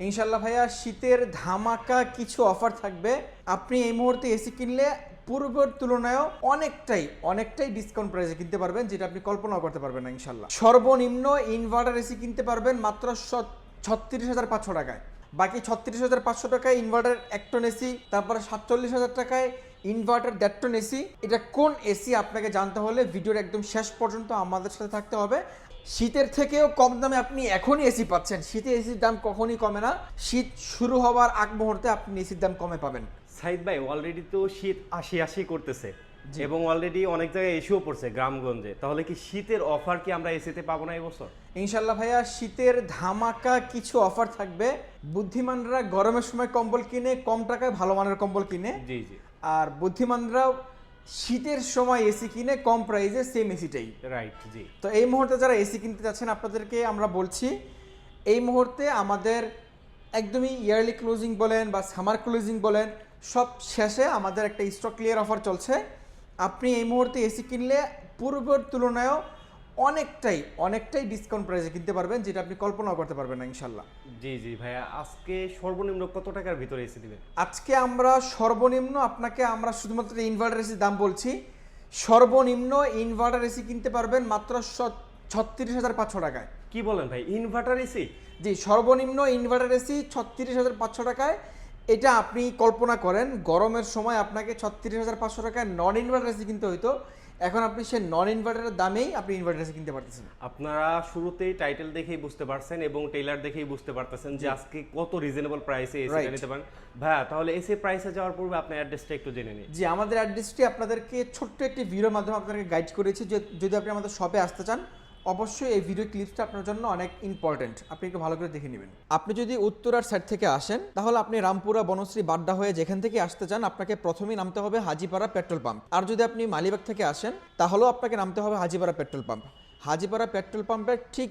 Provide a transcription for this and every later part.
ইনশাল্লাহ ভাইয়া, শীতের ধামাকা কিছু অফার থাকবে। আপনি এই মুহূর্তে এসি কিনলে পূর্বের তুলনায়ও অনেকটাই অনেকটাই ডিসকাউন্ট প্রাইসে কিনতে পারবেন, যেটা আপনি কল্পনাও করতে পারবেন না ইনশাল্লাহ সর্বনিম্ন ইনভার্টার এসি কিনতে পারবেন মাত্র ছত্রিশ হাজার পাঁচশো টাকায়। বাকি ছত্রিশ হাজার পাঁচশো টাকায় ইনভার্টার এক টন এসি তারপরে সাতচল্লিশ হাজার টাকায় ইনভার্টার দেড় টন এসি এটা কোন এসি আপনাকে জানতে হলে ভিডিওর একদম শেষ পর্যন্ত আমাদের সাথে থাকতে হবে। শীতের থেকেও কম দামে আপনি এখনই এসি পাচ্ছেন। শীতে এসির দাম কখনই কমে না। শীত শুরু হওয়ার আগ মুহূর্তে আপনি এসির দাম কমে পাবেন। সাইদ ভাই অলরেডি তো শীত আশি আশি করতেছে। এবং অলরেডি অনেক জায়গায় এসেও পড়ছে গ্রামগঞ্জে। তাহলে কি শীতের অফার কি আমরা এসিতে পাবো না এবছর ইনশাল্লাহ ভাইয়া শীতের ধামাকা কিছু অফার থাকবে। বুদ্ধিমানরা গরমের সময় কম্বল কিনে কম টাকায় ভালো মানের কম্বল কিনে। জি জি। আর বুদ্ধিমানরাও শীতের সময় এসি কিনে কম প্রাইসে সেম এসিটাই রাইট জি। তো এই মুহূর্তে যারা এসি কিনতে চাচ্ছেন আপনাদেরকে আমরা বলছি এই মুহূর্তে আমাদের একদমই ইয়ারলি ক্লোজিং বলেন বা সামার ক্লোজিং বলেন সব শেষে আমাদের একটা স্টক ক্লিয়ার অফার চলছে। আপনি এই মুহূর্তে এসি কিনলে পূর্বের তুলনায়ও অনেকটাই অনেকটাই ডিসকাউন্ট প্রাইসে কিনতে পারবেন যেটা আপনি কল্পনাও করতে পারবেন না ইনশাল্লাহ জি জি ভাইয়া আজকে সর্বনিম্ন কত টাকার ভিতরে এসি দিবেন? আজকে আমরা সর্বনিম্ন আপনাকে আমরা শুধুমাত্র ইনভার্টার এসির দাম বলছি সর্বনিম্ন ইনভার্টার এসি কিনতে পারবেন মাত্র ছত্রিশ হাজার পাঁচশো টাকায়। কি বলেন ভাই ইনভার্টার এসি জি সর্বনিম্ন ইনভার্টার এসি ছত্রিশ হাজার পাঁচশো টাকায়। এটা আপনি কল্পনা করেন গরমের সময় আপনাকে ছত্রিশ হাজার পাঁচশো টাকায় নন ইনভার্টার এসি কিনতে হইতো। এখন আপনি সে নন ইনভার্টারের দামেই আপনি ইনভার্টার কিনতে পারতেছেন। আপনারা শুরুতেই টাইটেল দেখেই বুঝতে পারছেন এবং টেইলার দেখেই বুঝতে পারতেছেন যে আজকে কত রিজনেবল প্রাইসে এসি. নিতে পারেন। ভাইয়া তাহলে এসি প্রাইসে যাওয়ার পূর্বে আপনার অ্যাড্রেসটা একটু জেনে নিন জি আমাদের অ্যাড্রেসটি আপনাদেরকে ছোট্ট একটি ভিডিওর মাধ্যমে আপনাদেরকে গাইড করেছি যে যদি আপনি আমাদের শপে আসতে চান অবশ্যই এই ভিডিও ক্লিপসটা আপনার জন্য অনেক ইম্পর্টেন্ট আপনি একটু ভালো করে দেখে নেবেন। আপনি যদি উত্তরার সাইড থেকে আসেন, তাহলে আপনি রামপুরা, বনশ্রী, বাড্ডা হয়ে যেখান থেকে আসতে চান, আপনাকে প্রথমেই নামতে হবে হাজিপাড়া পেট্রোল পাম্প। আর যদি আপনি মালিবাগ থেকে আসেন, তাহলেও আপনাকে নামতে হবে Hajipara petrol pump. Hajipara petrol পাম্পের ঠিক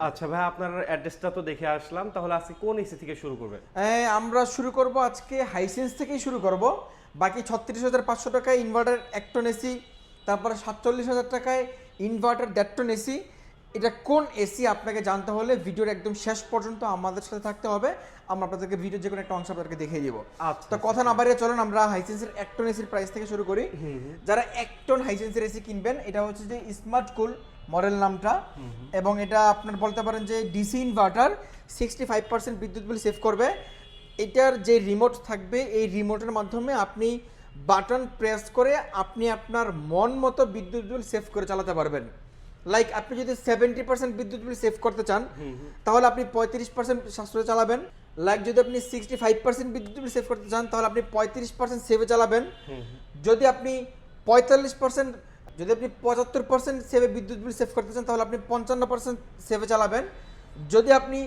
আচ্ছা ভাই, আপনার অ্যাড্রেসটা তো দেখে আসলাম। তাহলে আজকে কোন এসি থেকে শুরু করবেন? আমরা শুরু করব আজকে হাইসেন্স থেকেই শুরু করব। বাকি ছত্রিশ হাজার পাঁচশো টাকায় ইনভার্টার এক টন এসি তারপরে সাতচল্লিশ হাজার টাকায় ইনভার্টার দেড় টন এসি এটা কোন এসি আপনাকে জানতে হলে ভিডিওর একদম শেষ পর্যন্ত আমাদের সাথে থাকতে হবে। আমরা আপনাদেরকে ভিডিও যে কোনো একটা অংশ আপনাদেরকে দেখিয়ে দিব। আচ্ছা তো কথা না বাড়িয়ে চলুন আমরা হাইসেন্সের এক টন এসির প্রাইস থেকে শুরু করি। যারা এক টন হাইসেন্সের এসি কিনবেন এটা হচ্ছে যে স্মার্ট কুল মডেল নামটা। এবং এটা আপনার বলতে পারেন যে DC inverter sixty five percent বিদ্যুৎ বিল সেভ করবে। এটার যে রিমোট থাকবে এই রিমোটের মাধ্যমে আপনি বাটন প্রেস করে আপনি আপনার মন মতো বিদ্যুৎ বিল সেভ করে চালাতে পারবেন। লাইক আপনি যদি সেভেন্টি পার্সেন্ট বিদ্যুৎ বিল সেভ করতে চান তাহলে আপনি পঁয়ত্রিশ পার্সেন্ট সাশ্রয় চালাবেন। লাইক যদি আপনি সিক্সটি ফাইভ পার্সেন্ট বিদ্যুৎ বিল সেভ করতে চান তাহলে আপনি পঁয়ত্রিশ পার্সেন্ট সেভে চালাবেন। যদি আপনি পঁয়তাল্লিশ পার্সেন্ট যদি আপনি পঁচাত্তর পার্সেন্ট সেভে বিদ্যুৎ বিল সেভ করতে চান তাহলে আপনি পঞ্চান্ন পার্সেন্ট সেভে চালাবেন। যদি আপনি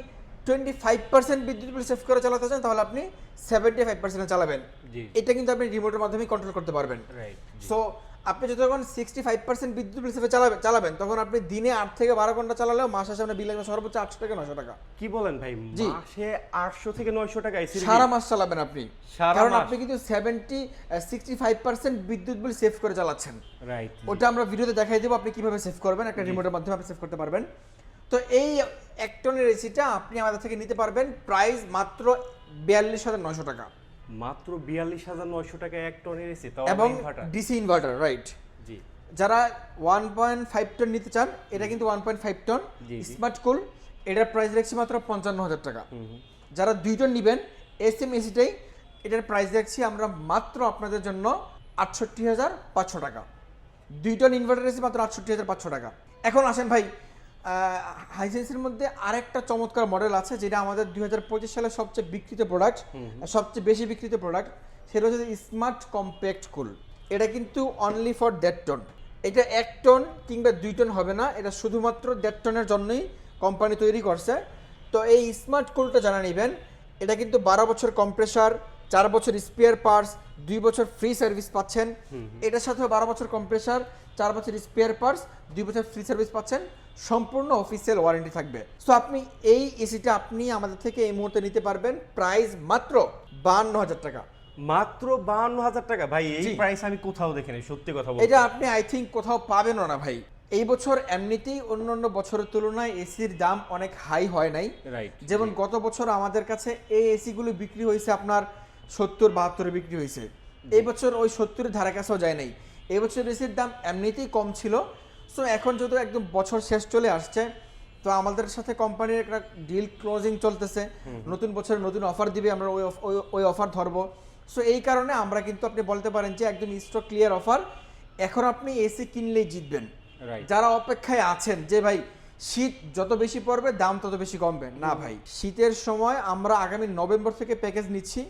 টোয়েন্টি ফাইভ পার্সেন্ট বিদ্যুৎ বিল সেভ করে চালাতে চান তাহলে আপনি সেভেন্টি ফাইভ পার্সেন্ট চালাবেন। এটা কিন্তু আপনি রিমোটের মাধ্যমে কন্ট্রোল করতে পারবেন। রাইট সো আপনি যখন সিক্সটি ফাইভ পার্সেন্ট বিদ্যুৎ বিল সেভে চালাবেন চালাবেন তখন আপনি দিনে আট থেকে বারো ঘণ্টা চালালেও মাসে সামনে বিল আসবে সর্বোচ্চ আটশো থেকে নশো টাকা। কি বলেন ভাই? জি। মাসে আটশো থেকে নয়শো টাকা সারা মাস চালাবেন আপনি। কারণ আপনি কিন্তু সেভেন্টি সিক্সটি ফাইভ পার্সেন্ট বিদ্যুৎ বিল সেভ করে চালাচ্ছেন। রাইট ওটা আমরা ভিডিওতে দেখাই দেবো আপনি কীভাবে সেভ করবেন একটা রিমোটের মাধ্যমে আপনি সেভ করতে পারবেন। তো এই এক টনের এসিটা আপনি আমাদের থেকে নিতে পারবেন প্রাইস মাত্র বিয়াল্লিশ হাজার নশো টাকা। মাত্র বিয়াল্লিশ হাজার নয়শো টাকা এক টনের এসি তাও এবং ডিসি ইনভার্টার রাইট জি। যারা ওয়ান পয়েন্ট ফাইভ টন নিতে চান এটা কিন্তু one point five ton. Smart cool এটার প্রাইস রাখছি মাত্র পঞ্চান্ন হাজার টাকা। যারা দুই টন নেবেন এস এম এসিটাই এটার প্রাইস রাখছি আমরা মাত্র আপনাদের জন্য আটষট্টি হাজার পাঁচশো টাকা। দুই টন ইনভার্টার এসি মাত্র আটষট্টি হাজার পাঁচশো টাকা। এখন আসেন ভাই হাইসেন্সের মধ্যে আরেকটা চমৎকার মডেল আছে যেটা আমাদের দুই হাজার পঁচিশ সালে সবচেয়ে বিক্রিত প্রোডাক্ট সবচেয়ে বেশি বিক্রিত প্রোডাক্ট সেটা হচ্ছে স্মার্ট কম্প্যাক্ট কুল এটা কিন্তু অনলি ফর দেড় টন এটা এক টন কিংবা দুই টন হবে না এটা শুধুমাত্র দেড় টনের জন্যই কোম্পানি তৈরি করছে। তো এই স্মার্ট কুলটা জানা নেবেন এটা কিন্তু বারো বছর কম্প্রেসার চার বছর স্পেয়ার পার্টস দুই বছর ফ্রি সার্ভিস পাচ্ছেন। এটার সাথে বারো বছর কম্প্রেসার চার বছর স্পেয়ার পার্টস দুই বছর ফ্রি সার্ভিস পাচ্ছেন। সম্পূর্ণ অফিসিয়াল ওয়ারেন্টি থাকবে। সো আপনি এই এসিটা আপনি আমাদের থেকে এই মুহূর্তে নিতে পারবেন। প্রাইস মাত্র বান্ন হাজার টাকা। মাত্র বাহান্ন হাজার টাকা? ভাই এই। প্রাইস আমি কোথাও দেখিনি সত্যি কথা বলতে। এটা আপনি আই থিঙ্ক কোথাও পাবেনও না ভাই। এই বছর এমনিতেই অন্য অন্য বছরের তুলনায় এসির দাম অনেক হাই হয় নাই। রাইট যেমন গত বছর আমাদের কাছে এই এসিগুলো বিক্রি হয়েছে আপনার সত্তর বাহাত্তরে বিক্রি হয়েছে। এই বছর ওই সত্তরের ধারে কাছেও যায় নাই। এই বছর এসির দাম এমনিতেই কম ছিল। সো এখন যেহেতু একদম বছর শেষ চলে আসছে তো আমাদের সাথে কোম্পানির একটা ডিল ক্লোজিং চলতেছে। নতুন বছরে নতুন অফার দিবে আমরা ওই ওই- অফার ধরবো। সো এই কারণে আমরা কিন্তু আপনি বলতে পারেন যে একদম স্টক ক্লিয়ার অফার এখন আপনি এসি কিনলেই জিতবেন। যারা অপেক্ষায় আছেন যে ভাই শীত যত বেশি পড়বে দাম তত বেশি কমবে। না ভাই শীতের সময় আমরা আগামী নভেম্বর থেকে প্যাকেজ নিচ্ছি।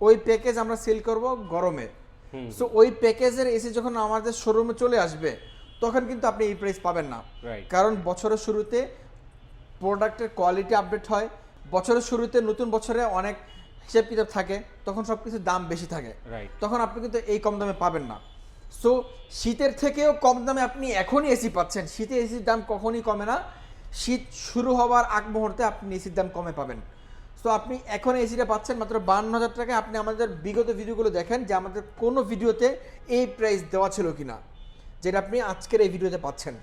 ওই প্যাকেজ আমরা সেল করব গরমে। সো ওই প্যাকেজের এসি যখন আমাদের শোরুমে চলে আসবে তখন কিন্তু আপনি এই প্রাইস পাবেন না। কারণ বছরের শুরুতে প্রোডাক্টের কোয়ালিটি আপডেট হয় বছরের শুরুতে নতুন বছরে অনেক হিসেব কিতাব থাকে তখন সব কিছুর দাম বেশি থাকে। তখন আপনি কিন্তু এই কম দামে পাবেন না। সো শীতের থেকেও কম দামে আপনি এখনই এসি পাচ্ছেন। শীতে এসির দাম কখনই কমে না। শীত শুরু হওয়ার আগ মুহূর্তে আপনি এসির দাম কমে পাবেন। সো আপনি এখন এসিটা পাচ্ছেন মাত্র বান্ন হাজার টাকায়। আপনি আমাদের বিগত ভিডিওগুলো দেখেন যে আমাদের কোনো ভিডিওতে এই প্রাইস দেওয়া ছিল কিনা। যেটা আপনি আজকের এই ভিডিওতে পাচ্ছেন।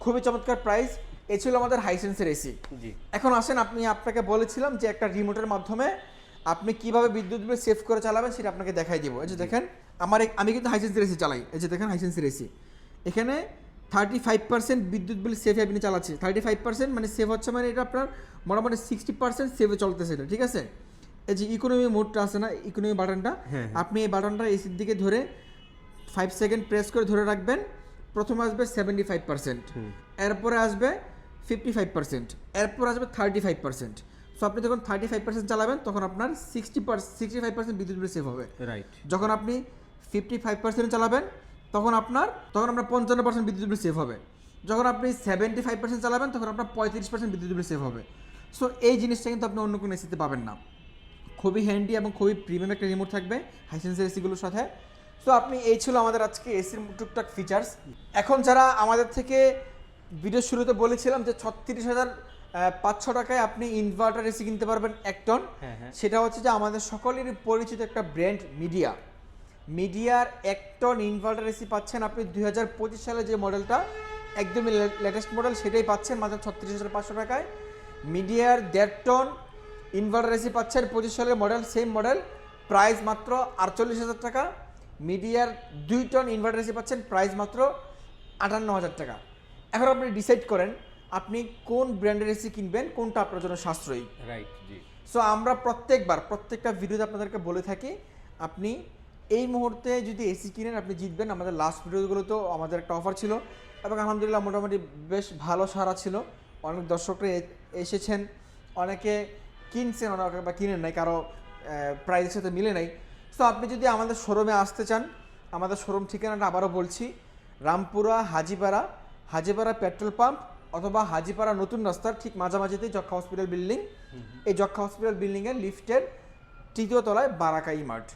খুবই চমৎকার প্রাইস এ ছিল আমাদের হাইসেন্সের এসি জি। এখন আসেন আপনি আপনাকে বলেছিলাম যে একটা রিমোটের মাধ্যমে আপনি কীভাবে বিদ্যুৎ বিল সেভ করে চালাবেন সেটা আপনাকে দেখাই দিব। এই যে দেখেন আমার এক- আমি কিন্তু হাইসেন্সের এসি চালাই। এই যে দেখেন হাইসেন্সের এসি এখানে থার্টি ফাইভ পার্সেন্ট বিদ্যুৎ বিল সেভ আপনি চালাচ্ছি থার্টি ফাইভ পার্সেন্ট মানে সেভ হচ্ছে মানে এটা আপনার মোটামুটি সিক্সটি পার্সেন্ট সেভে চলতেছে এটা ঠিক আছে? এই যে ইকোনমি মোডটা আছে না ইকোনমি বাটনটা আপনি এই বাটনটা এসির দিকে ধরে ফাইভ সেকেন্ড প্রেস করে ধরে রাখবেন। প্রথমে আসবে সেভেন্টি ফাইভ পার্সেন্ট এরপরে আসবে ফিফটি ফাইভ পার্সেন্ট এরপর আসবে থার্টি ফাইভ পার্সেন্ট সো আপনি যখন থার্টি ফাইভ পার্সেন্ট চালাবেন তখন আপনার sixty percent sixty five percent বিদ্যুৎ বিল সেভ হবে। রাইট যখন আপনি ফিফটি ফাইভ পার্সেন্ট চালাবেন তখন আপনার তখন আপনার পঞ্চান্ন পার্সেন্ট বিদ্যুৎ বিল সেভ হবে। যখন আপনি সেভেন্টি ফাইভ পার্সেন্ট চালাবেন তখন আপনার পঁয়ত্রিশ পার্সেন্ট বিদ্যুৎ বিল সেভ হবে। সো এই জিনিসটা কিন্তু আপনি অন্য কোনো এসিতে পাবেন না। খুবই হ্যান্ডি এবং খুবই প্রিমিয়াম একটা রিমোট থাকবে। হাইসেন্সের এসিগুলোর সাথে। সো আপনি এই ছিল আমাদের আজকে এসির টুকটাক ফিচার্স এখন যারা আমাদের থেকে ভিডিও শুরুতে বলেছিলাম যে ছত্রিশ হাজার পাঁচশো টাকায় আপনি ইনভার্টার এসি কিনতে পারবেন এক টন হ্যাঁ, হ্যাঁ। সেটা হচ্ছে যে আমাদের সকলেরই পরিচিত একটা ব্র্যান্ড মিডিয়া মিডিয়ার এক টন ইনভার্টার এসি পাচ্ছেন আপনি দুই সালে যে মডেলটা একদমই লেটেস্ট মডেল সেটাই পাচ্ছেন মাত্র ছত্রিশ হাজার পাঁচশো টাকায়। মিডিয়ার দেড় টন ইনভার্টার এসি পাচ্ছেন পঁচিশ সালের মডেল সেম মডেল প্রাইস মাত্র আটচল্লিশ হাজার টাকা। মিডিয়ার দুই টন ইনভার্টার এসি পাচ্ছেন প্রাইস মাত্র আটান্ন হাজার টাকা। এখন আপনি ডিসাইড করেন আপনি কোন ব্র্যান্ডের এসি কিনবেন কোনটা আপনার জন্য সাশ্রয়ী। রাইট জি। সো আমরা প্রত্যেকবার প্রত্যেকটা ভিডিওতে আপনাদেরকে বলে থাকি আপনি এই মুহূর্তে যদি এসি কিনেন আপনি জিতবেন। আমাদের লাস্ট ভিডিওগুলোতেও আমাদের একটা অফার ছিল এবং আলহামদুলিল্লাহ মোটামুটি বেশ ভালো সারা ছিল। অনেক দর্শকরা এ- এসেছেন অনেকে কিনছেন অনেকে বা কিনেন নাই কারও প্রাইসের সাথে মিলে নাই। সো আপনি যদি আমাদের শোরুমে আসতে চান আমাদের শোরুম ঠিকানাটা আবারও বলছি রামপুরা হাজিপাড়া হাজিপাড়া পেট্রোল পাম্প অথবা হাজিপাড়া নতুন রাস্তার ঠিক মাঝামাঝিতেই যক্ষা হসপিটাল বিল্ডিং। এই যক্ষা হসপিটাল বিল্ডিংয়ের লিফটের তৃতীয় তলায় বারাকাই মার্ট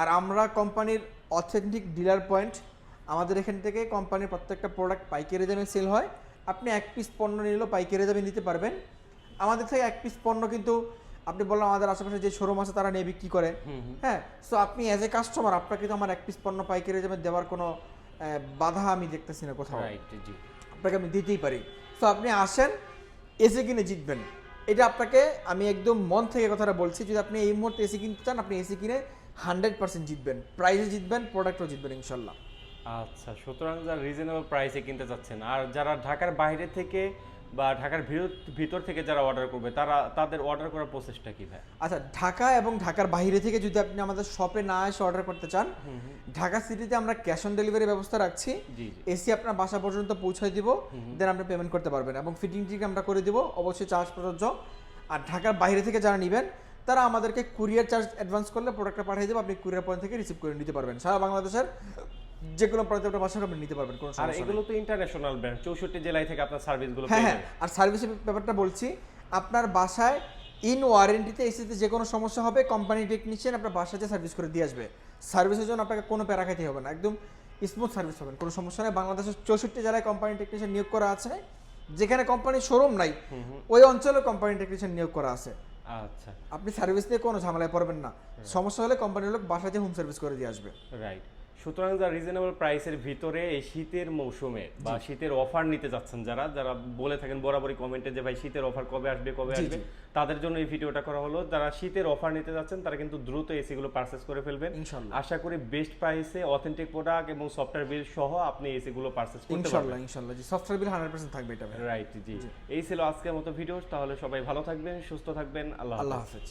আর আমরা কোম্পানির অথেন্টিক ডিলার পয়েন্ট আমাদের এখান থেকে কোম্পানির প্রত্যেকটা প্রোডাক্ট পাইকারি দামে সেল হয়। আপনি এক পিস পণ্য নিলেও পাইকারি দামে নিতে পারবেন। আমাদের থেকে এক পিস পণ্য কিন্তু আপনি বললাম আমাদের আশেপাশে যে শোরুম আছে তারা নিয়ে বিক্রি করে। হ্যাঁ সো আপনি অ্যাজ এ কাস্টমার আপনাকে তো আমার এক পিস পণ্য পাইকারি দামে দেওয়ার কোনো বাধা আমি দেখতেছি না কোথাও। আপনাকে আমি দিতেই পারি। সো আপনি আসেন এসে কিনে জিতবেন। এটা আপনাকে আমি একদম মন থেকে কথাটা বলছি যদি আপনি এই মুহূর্তে এসি কিনতে চান আপনি এসি কিনে হান্ড্রেড পার্সেন্ট জিতবেন। প্রাইজে জিতবেন প্রোডাক্টও জিতবেন ইনশাল্লাহ। আচ্ছা সুতরাং যারা রিজনেবল প্রাইসে কিনতে চাচ্ছেন আর যারা ঢাকার বাইরে থেকে বা ঢাকার ভিতর- থেকে যারা অর্ডার করবে তারা তাদের অর্ডার করার প্রসেসটা কি ভাই? আচ্ছা ঢাকা এবং ঢাকার বাইরে থেকে যদি আপনি আমাদের শপে না এসে অর্ডার করতে চান ঢাকা সিটিতে আমরা ক্যাশ অন ডেলিভারি ব্যবস্থা রাখছি। এসি আপনার বাসা পর্যন্ত পৌঁছায় দিব দেন আপনি পেমেন্ট করতে পারবেন এবং ফিটিং টিক আমরা করে দিব অবশ্যই চার্জ প্রযোজ্য। আর ঢাকার বাইরে থেকে যারা নেবেন তারা আমাদেরকে কুরিয়ার চার্জ অ্যাডভান্স করলে প্রোডাক্টটা পাঠিয়ে দেবো আপনি কুরিয়ার পয়েন্ট থেকে রিসিভ করে নিতে পারবেন। সারা বাংলাদেশের যে কোনো প্রত্যেকটা বাসা আপনি নিতে পারবেন কোনো আর এগুলো তো ইন্টারন্যাশনাল ব্র্যান্ড চৌষট্টি জেলায় থেকে আপনার সার্ভিসগুলো হ্যাঁ হ্যাঁ আর সার্ভিসের ব্যাপারটা বলছি আপনার বাসায় ইন ওয়ারেন্টিতে এসিতে যে কোনো সমস্যা হবে কোম্পানি টেকনিশিয়ান আপনার বাসাতে সার্ভিস করে দিয়ে আসবে সার্ভিসের জন্য আপনাকে কোনো প্যারা খাইতে হবে না একদম স্মুথ সার্ভিস পাবেন কোনো সমস্যা নেই। বাংলাদেশের চৌষট্টি জেলায় কোম্পানি টেকনিশিয়ান নিয়োগ করা আছে যেখানে কোম্পানির শোরুম নাই ওই অঞ্চলে কোম্পানি টেকনিশিয়ান নিয়োগ করা আছে। আচ্ছা। আপনি সার্ভিস নিয়ে কোনো ঝামেলায় পড়বেন না। সমস্যা হলে কোম্পানির লোক বাসাতে হোম সার্ভিস করে দিয়ে আসবে। রাইট সুতরাং যা রিজনেবল প্রাইসের ভিতরে এই শীতের মৌসুমে বা শীতের অফার নিতে যাচ্ছেন যারা যারা বলে থাকেন বরাবরই কমেন্টে যে ভাই শীতের অফার কবে আসবে কবে আসবে তাদের জন্য এই ভিডিওটা করা হলো। যারা শীতের অফার নিতে যাচ্ছেন তারা কিন্তু দ্রুত এসি গুলো পারচেস করে ফেলবেন। আশা করি বেস্ট প্রাইসে অথেন্টিক প্রোডাক্ট এবং সফটওয়্যার বিল সহ আপনি এসি গুলো পারচেস করতে পারবেন। ইনশাল্লাহ। জি সফটওয়্যার বিল হান্ড্রেড পার্সেন্ট থাকবে এটা রাইট জি। এই ছিল আজকের মতো ভিডিও তাহলে সবাই ভালো থাকবেন সুস্থ থাকবেন। আল্লাহ আল্লাহ হাফেজ।